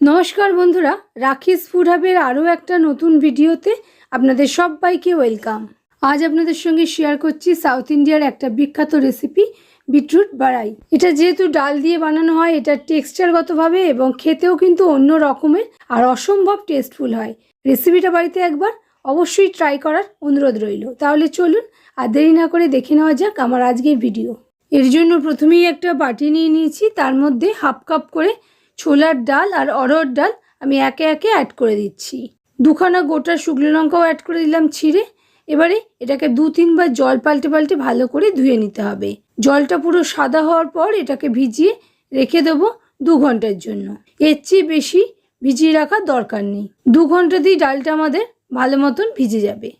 নমস্কার বন্ধুরা রাখিস ফুড হাবের আরও একটা নতুন ভিডিওতে আপনাদের সবাইকে ওয়েলকাম। আজ আপনাদের সঙ্গে শেয়ার করছি সাউথ ইন্ডিয়ার একটা বিখ্যাত রেসিপি বিটরুট বাড়াই। এটা যেহেতু ডাল দিয়ে বানানো হয়, এটা টেক্সচারগতভাবে এবং খেতেও কিন্তু অন্য রকমের আর অসম্ভব টেস্টফুল হয়। রেসিপিটা বাড়িতে একবার অবশ্যই ট্রাই করার অনুরোধ রইল। তাহলে চলুন আর দেরি না করে দেখে নেওয়া যাক আমার আজকের ভিডিও এর জন্য প্রথমেই একটা বাটি নিয়ে নিয়েছি, তার মধ্যে হাফ কাপ করে ছোলার ডাল আর অরহর ডাল আমি একে একে অ্যাড করে দিচ্ছি। দুখানা গোটা শুকনো লঙ্কাও অ্যাড করে দিলাম ছিঁড়ে। এবারে এটাকে দু তিনবার জল পাল্টে পাল্টে ভালো করে ধুয়ে নিতে হবে। জলটা পুরো সাদা হওয়ার পর এটাকে ভিজিয়ে রেখে দেবো দু ঘণ্টার জন্য। এর চেয়ে বেশি ভিজিয়ে রাখার দরকার নেই। দু ঘণ্টা দিয়ে ডালটা আমাদের ভালো মতন ভিজে যাবে।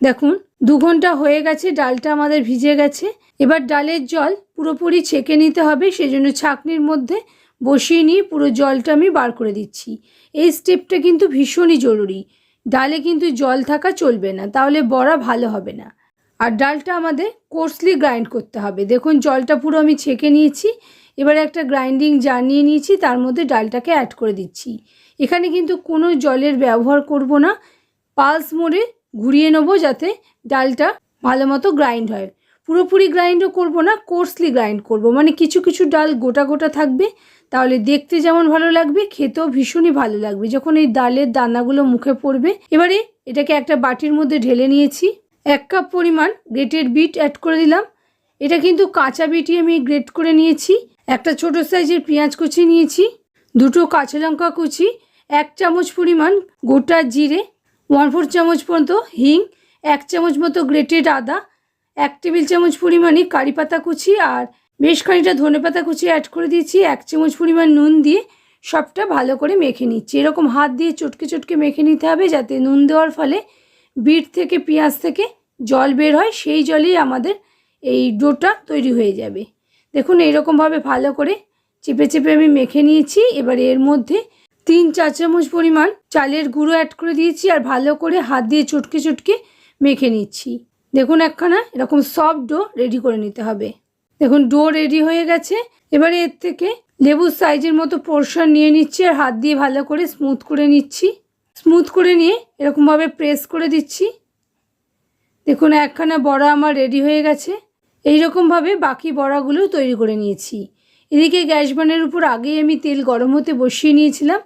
দেখুন, দু ঘণ্টা হয়ে গেছে, ডালটা আমাদের ভিজে গেছে। এবার ডালের জল পুরোপুরি ছেঁকে নিতে হবে, সেজন্য ছাঁকনির মধ্যে বসিয়ে নিয়ে পুরো জলটা আমি বার করে দিচ্ছি। এই স্টেপটা কিন্তু ভীষণই জরুরি। ডালে কিন্তু জল থাকা চলবে না, তাহলে বড়া ভালো হবে না। আর ডালটা আমাদের কোর্সলি গ্রাইন্ড করতে হবে। দেখুন, জলটা পুরো আমি ছেঁকে নিয়েছি। এবারে একটা গ্রাইন্ডিং জার নিয়ে নিয়েছি, তার মধ্যে ডালটাকে অ্যাড করে দিচ্ছি। এখানে কিন্তু কোনো জলের ব্যবহার করব না। পালস মোড়ে ঘুরিয়ে নেব যাতে ডালটা ভালো মতো গ্রাইন্ড হয়। পুরোপুরি গ্রাইন্ডও করব না কোর্সলি গ্রাইন্ড করব। মানে কিছু কিছু ডাল গোটা গোটা থাকবে, তাহলে দেখতে যেমন ভালো লাগবে, খেতেও ভীষণই ভালো লাগবে। যখন এই ডালের দানাগুলো মুখে পড়বে, এবারে এটাকে একটা বাটির মধ্যে ঢেলে নিয়েছি। এক কাপ পরিমাণ গ্রেটেড বিট অ্যাড করে দিলাম। এটা কিন্তু কাঁচা বিটই আমি গ্রেট করে নিয়েছি। একটা ছোট সাইজের পেঁয়াজ কুচি নিয়েছি, দুটো কাঁচা লঙ্কা কুচি, এক চামচ পরিমাণ গোটা জিরে ওয়ান ফোর চামচ পর্যন্ত হিং, এক চামচ মতো গ্রেটেড আদা এক টেবিল চামচ পরিমাণে কারি পাতা কুচি আর বেশ খানিকটা ধনে পাতা কুচি অ্যাড করে দিয়েছি। এক চামচ পরিমাণ নুন দিয়ে সবটা ভালো করে মেখে নিচ্ছি। এরকম হাত দিয়ে চটকে চটকে মেখে নিতে হবে যাতে নুন দেওয়ার ফলে বিট থেকে, পেঁয়াজ থেকে জল বের হয়, সেই জলেই আমাদের এই ডোটা তৈরি হয়ে যাবে। দেখুন, এইরকমভাবে ভালো করে চেপে চেপে আমি মেখে নিয়েছি। এবার এর মধ্যে তিন চা চামচ পরিমাণ চালের গুঁড়ো অ্যাড করে দিয়েছি আর ভালো করে হাত দিয়ে চটকে চটকে মেখে নিচ্ছি। দেখুন একখানা, এরকম সফট ডো রেডি করে নিতে হবে। দেখুন ডো রেডি হয়ে গেছে। এবারে এর থেকে লেবুর সাইজের মতো পোর্শন নিয়ে নিচ্ছি আর হাত দিয়ে ভালো করে স্মুথ করে নিচ্ছি। স্মুথ করে নিয়ে এরকমভাবে প্রেস করে দিচ্ছি। দেখুন একখানা বড়া আমার রেডি হয়ে গেছে। এই রকমভাবে বাকি বড়াগুলোও তৈরি করে নিয়েছি। এদিকে গ্যাস বানের উপর আগেই আমি তেল গরম হতে বসিয়ে নিয়েছিলাম।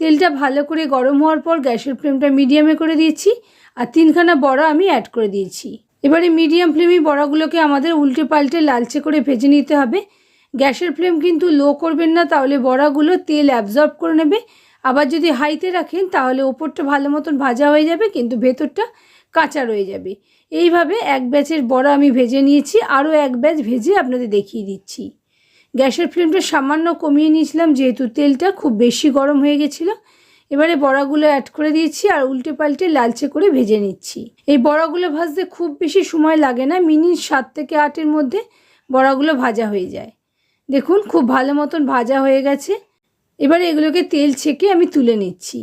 তেলটা ভালো করে গরম হওয়ার পর গ্যাসের ফ্লেমটা মিডিয়ামে করে দিয়েছি। আর তিনখানা বড়া আমি অ্যাড করে দিয়েছি। এবারে মিডিয়াম ফ্লেমে বড়াগুলোকে আমাদের উল্টে পাল্টে লালচে করে ভেজে নিতে হবে। গ্যাসের ফ্লেম কিন্তু লো করবেন না, তাহলে বড়াগুলো তেল অ্যাবজর্ব করে নেবে। আবার যদি হাইতে রাখেন, তাহলে ওপরটা ভালো মতন ভাজা হয়ে যাবে, কিন্তু ভেতরটা কাঁচা রয়ে যাবে। এইভাবে এক ব্যাচের বড়া আমি ভেজে নিয়েছি, আরও এক ব্যাচ ভেজে আপনাদের দেখিয়ে দিচ্ছি। গ্যাসের ফ্লেমটা সামান্য কমিয়ে নিয়েছিলাম, যেহেতু তেলটা খুব বেশি গরম হয়ে গেছিল। এবারে বড়াগুলো অ্যাড করে দিয়েছি আর উল্টে পাল্টে লালচে করে ভেজে নিচ্ছি। এই বড়াগুলো ভাজতে খুব বেশি সময় লাগে না, মিনিট সাত থেকে আটের মধ্যে বড়াগুলো ভাজা হয়ে যায়। দেখুন, খুব ভালো মতন ভাজা হয়ে গেছে। এবারে এগুলোকে তেল ছেঁকে আমি তুলে নিচ্ছি।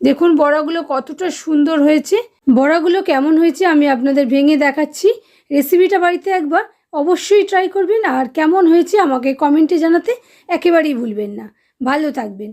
দেখুন, বড়াগুলো কতটা সুন্দর হয়েছে। বড়াগুলো কেমন হয়েছে আমি আপনাদের ভেঙে দেখাচ্ছি। রেসিপিটা বাড়িতে একবার অবশ্যই ট্রাই করবেন আর কেমন হয়েছে আমাকে কমেন্টে জানাতে একেবারেই ভুলবেন না। ভালো থাকবেন।